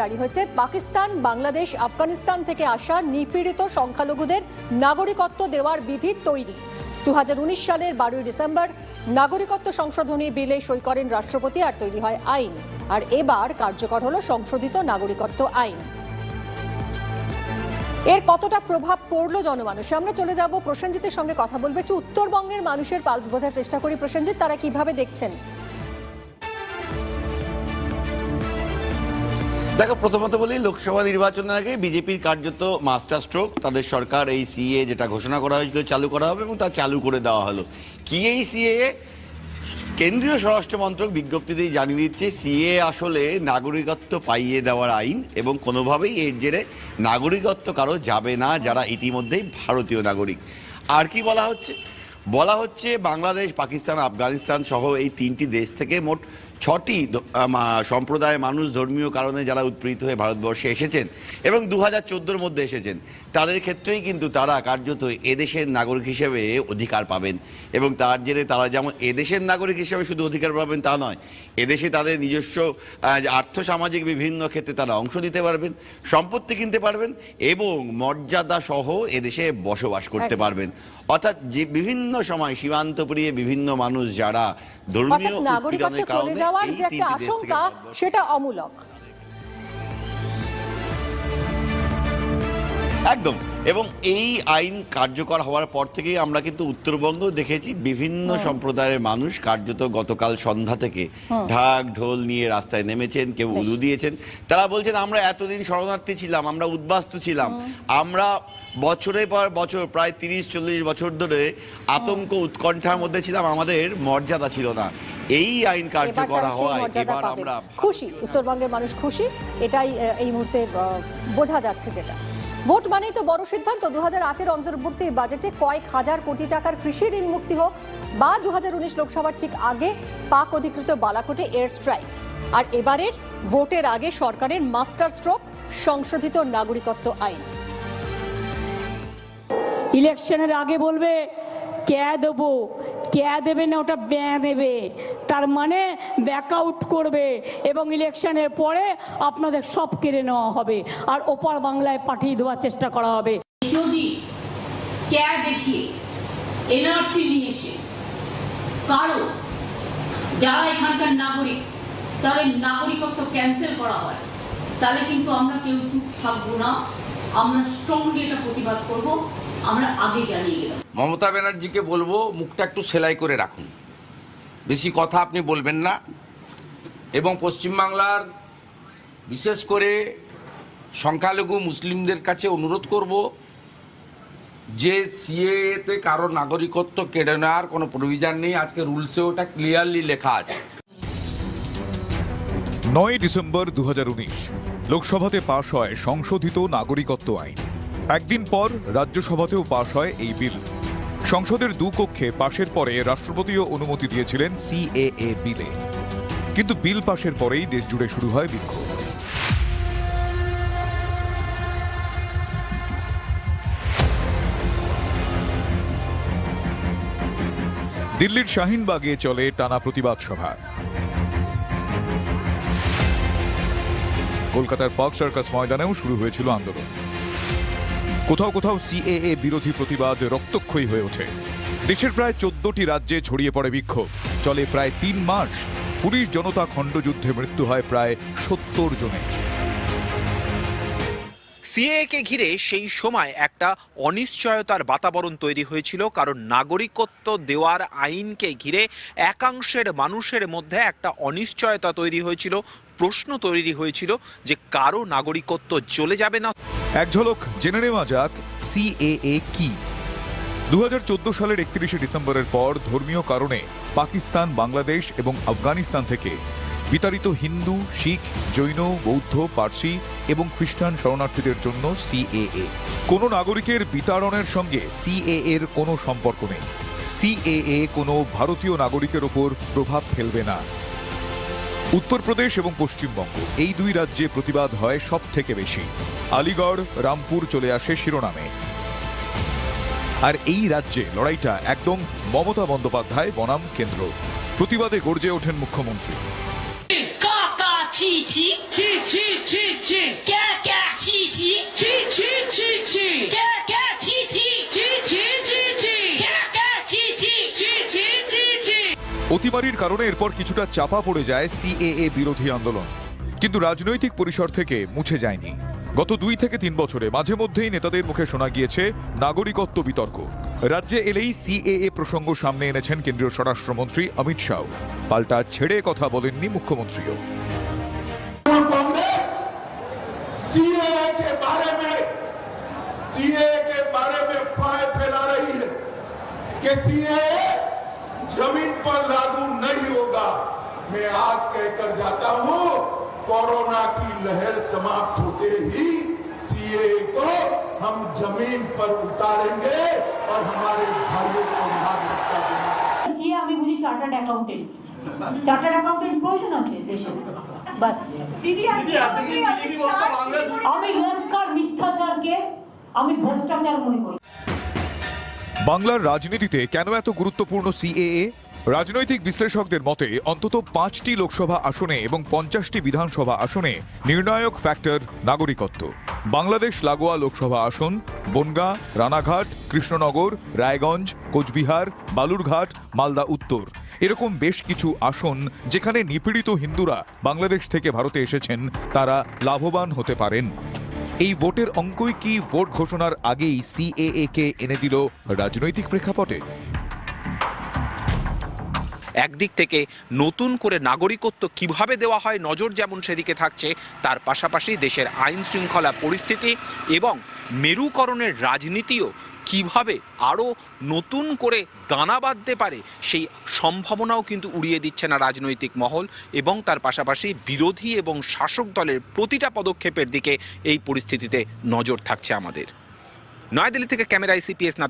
জারি হয়েছে। পাকিস্তান, বাংলাদেশ, আফগানিস্তান থেকে আসা নিপীড়িত সংখ্যালঘুদের নাগরিকত্ব দেওয়ার বিধি তৈরি। দু সালের বারোই ডিসেম্বর নাগরিকত্ব সংশোধনী বিলে সই করেন রাষ্ট্রপতি আর তৈরি হয় আইন। আর এবার কার্যকর হলো সংশোধিত নাগরিকত্ব আইন। এর কতটা প্রভাব পড়ল জনমানুষে? আমরা চলে যাব প্রসেনজিতের সঙ্গে কথা বলব। একটু উত্তরবঙ্গের মানুষের পালস বোঝার চেষ্টা করি। প্রসেনজিৎ, তারা কীভাবে দেখছেন দেখো, প্রথমত বলি, লোকসভা নির্বাচনের আগে বিজেপির কার্যত মাস্টার স্ট্রোক। তাদের সরকার এই সিএ যেটা ঘোষণা করা হয়েছিল চালু করা হবে এবং তা চালু করে দেওয়া হলো। কি এই সিএ? কেন্দ্রীয় স্বরাষ্ট্র মন্ত্রক বিজ্ঞপ্তিতেই জানিয়ে দিচ্ছে, সিএ আসলে নাগরিকত্ব পাইয়ে দেওয়ার আইন এবং কোনোভাবেই এর জেরে নাগরিকত্ব কারও যাবে না, যারা ইতিমধ্যেই ভারতীয় নাগরিক। আর কি বলা হচ্ছে? বলা হচ্ছে, বাংলাদেশ, পাকিস্তান, আফগানিস্তান সহ এই তিনটি দেশ থেকে মোট ছটি সম্প্রদায়ের মানুষ ধর্মীয় কারণে যারা উৎপীড়িত হয়ে ভারতবর্ষে এসেছেন এবং দু হাজার মধ্যে এসেছেন তাদের ক্ষেত্রেই কিন্তু তারা কার্যত এদেশের নাগরিক হিসেবে অধিকার পাবেন। এবং তার জেরে তারা যেমন এদেশের নাগরিক হিসেবে শুধু অধিকার পাবেন তা নয় এদেশে তাদের নিজস্ব আর্থসামাজিক বিভিন্ন ক্ষেত্রে তারা অংশ নিতে পারবেন সম্পত্তি কিনতে পারবেন এবং মর্যাদা সহ এদেশে বসবাস করতে পারবেন। অর্থাৎ যে বিভিন্ন সময় সীমান্ত পেরিয়ে বিভিন্ন মানুষ যারা ধর্মীয় কারণে যাওয়ার এই যে একটা আশঙ্কা সেটা অমূলক। একদম। এবং এই আইন কার্যকর হওয়ার পর থেকেই আমরা কিন্তু উত্তরবঙ্গ দেখেছি বিভিন্ন সম্প্রদায়ের মানুষ কার্যত গতকাল সন্ধ্যা থেকে ঢাক ঢোল নিয়ে রাস্তায় নেমেছেন কেউ উলু দিয়েছেন। তারা বলছেন আমরা এতদিন শরণার্থী ছিলাম আমরা উদ্বাস্তু ছিলাম। আমরা বছরের পর বছর প্রায় তিরিশ চল্লিশ বছর ধরে আতঙ্ক উৎকণ্ঠার মধ্যে ছিলাম আমাদের মর্যাদা ছিল না। এই আইন কার্যকর হওয়ায় এবার আমরা খুশি উত্তরবঙ্গের মানুষ খুশি এটাই এই মুহূর্তে বোঝা যাচ্ছে যেটা। ভোট মানেই তো বড় সিদ্ধান্ত। দু হাজার আটের অন্তর্বর্তী বাজেটে কয়েক হাজার কোটি টাকার কৃষি ঋণ মুক্তি হোক বা দু হাজার উনিশ লোকসভার ঠিক আগে পাক অধিকৃত বালাকোটে এয়ার স্ট্রাইক। আর এবারের ভোটের আগে সরকারের মাস্টার স্ট্রোক, সংশোধিত নাগরিকত্ব আইন। ইলেকশনের আগে বলবে কে দেবো? ক্যা দেবে না ওটা ব্যা দেবে। তার মানে ব্যাক আউট করবে এবং ইলেকশনের পরে আপনাদের সব কেড়ে নেওয়া হবে। আর ওপার বাংলায় পাঠিয়ে দেওয়ার চেষ্টা করা হবে। যদি ক্যা দেখিয়ে এনআরসি নিয়ে এসে কারও, যারা এখানকার নাগরিক, তাদের নাগরিকত্ব ক্যান্সেল করা হয়, তাহলে কিন্তু আমরা কেউ চুপ থাকব না। আমরা স্ট্রংলি এটা প্রতিবাদ করব। আমরা আগে জানিয়ে গেলাম মমতা ব্যানার্জিকে বলব মুখটা একটু সেলাই করে রাখুন। বেশি কথা আপনি বলবেন না। এবং পশ্চিমবাংলার বিশেষ করে সংখ্যালঘু মুসলিমদের কাছে অনুরোধ করব যে সিএতে কারও নাগরিকত্ব কেড়ে নেওয়ার কোনো প্রভিজন নেই। আজকে রুলসে ওটা ক্লিয়ারলি লেখা আছে। নয় ডিসেম্বর দু হাজার উনিশ লোকসভাতে পাশ হয় সংশোধিত নাগরিকত্ব আইন। একদিন পর রাজ্যসভাতেও পাশ হয় এই বিল। সংসদের দু কক্ষে পাশের পরে রাষ্ট্রপতিও অনুমতি দিয়েছিলেন সিএএ বিলে। কিন্তু বিল পাশের পরেই দেশ জুড়ে শুরু হয় বিক্ষোভ। দিল্লির শাহিনবাগে চলে টানা প্রতিবাদ সভা। কলকাতার পার্ক সার্কাস ময়দানেও শুরু হয়েছিল আন্দোলন। কোথাও কোথাও সিএএ বিরোধী প্রতিবাদ রক্তক্ষয়ী হয়ে ওঠে। দেশের প্রায় চোদ্দটি রাজ্যে ছড়িয়ে পড়ে বিক্ষোভ। চলে প্রায় তিন মাস পুলিশ জনতা খণ্ডযুদ্ধে মৃত্যু হয় প্রায় সত্তর জনের। সিএকে ঘিরে সেই সময় একটা অনিশ্চয়তার বাতাবরণ তৈরি হয়েছিল, কারণ নাগরিকত্ব দেওয়ার আইনকে ঘিরে একাংশের মানুষের মধ্যে একটা অনিশ্চয়তা তৈরি হয়েছিল। প্রশ্ন তৈরি হয়েছিল যে কারও নাগরিকত্ব চলে যাবে না। এক ঝলক জেনে নেওয়া যাক, সিএএ কি? দু সালের একত্রিশে ডিসেম্বরের পর ধর্মীয় কারণে পাকিস্তান, বাংলাদেশ এবং আফগানিস্তান থেকে বিতাড়িত হিন্দু, শিখ, জৈন, বৌদ্ধ, পার্সি এবং খ্রিস্টান শরণার্থীদের জন্য সিএএ। কোনো নাগরিকের বিতাড়নের সঙ্গে সিএএ এর কোনো সম্পর্ক নেই। সিএএ কোনো ভারতীয় নাগরিকের ওপর প্রভাব ফেলবে না। উত্তরপ্রদেশ এবং পশ্চিমবঙ্গ। এই দুই রাজ্যে প্রতিবাদ হয় সব থেকে বেশি। আলিগড়, রামপুর চলে আসে শিরোনামে। আর এই রাজ্যে লড়াইটা একদম মমতা বন্দ্যোপাধ্যায় বনাম কেন্দ্র। প্রতিবাদে গর্জে ওঠেন মুখ্যমন্ত্রী। কাকা ছি। অতিমারির কারণে এরপর কিছুটা চাপা পড়ে যায় সিএএ বিরোধী আন্দোলন কিন্তু রাজনৈতিক পরিসর থেকে মুছে যায়নি গত দুই থেকে তিন বছরে মাঝে মধ্যেই নেতাদের মুখে শোনা গিয়েছে নাগরিকত্ব বিতর্ক রাজ্যে এলেই সিএএ প্রসঙ্গ সামনে এনেছেন কেন্দ্রীয় স্বরাষ্ট্রমন্ত্রী অমিত শাহ পাল্টা ছেড়ে কথা বলেননি মুখ্যমন্ত্রীও सीए के बारे में सीए के बारे में फाय फैला रही है कि सीए जमीन पर लागू नहीं होगा मैं आज कहकर जाता हूं कोरोना की लहर समाप्त होते ही सीए को हम जमीन पर उतारेंगे और हमारे भाइयों को नागरिकता देंगे সিএ আমি বুঝি চার্টার্ড অ্যাকাউন্টেন্ট চার্টার্ড অ্যাকাউন্টেন্ট প্রয়োজন আছে দেশে বাস আমি রোজকার মিথ্যাচারকে আমি ভ্রষ্টাচার মনে করি বাংলার রাজনীতিতে কেন এত গুরুত্বপূর্ণ সিএএ? রাজনৈতিক বিশ্লেষকদের মতে, অন্তত পাঁচটি লোকসভা আসনে এবং পঞ্চাশটি বিধানসভা আসনে নির্ণায়ক ফ্যাক্টর নাগরিকত্ব। বাংলাদেশ লাগোয়া লোকসভা আসন, বনগাঁ, রানাঘাট, কৃষ্ণনগর, রায়গঞ্জ, কোচবিহার, বালুরঘাট, মালদা উত্তর। এরকম বেশ কিছু আসন যেখানে নিপীড়িত হিন্দুরা বাংলাদেশ থেকে ভারতে এসেছেন, তারা লাভবান হতে পারেন। এই ভোটের অঙ্কই কি ভোট ঘোষণার আগেই সিএএ কে এনে দিল রাজনৈতিক প্রেক্ষাপটে? একদিক থেকে নতুন করে নাগরিকত্ব কীভাবে দেওয়া হয়, নজর যেমন সেদিকে থাকছে, তার পাশাপাশি দেশের আইন শৃঙ্খলা পরিস্থিতি এবং মেরুকরণের রাজনীতিও কীভাবে আরও নতুন করে দানা বাঁধতে পারে, সেই সম্ভাবনাও কিন্তু উড়িয়ে দিচ্ছে না রাজনৈতিক মহল এবং তার পাশাপাশি বিরোধী এবং শাসক দলের প্রতিটা পদক্ষেপের দিকে এই পরিস্থিতিতে নজর থাকছে আমাদের। নয়াদিল্লি থেকে ক্যামেরায় সিপিএস নাতে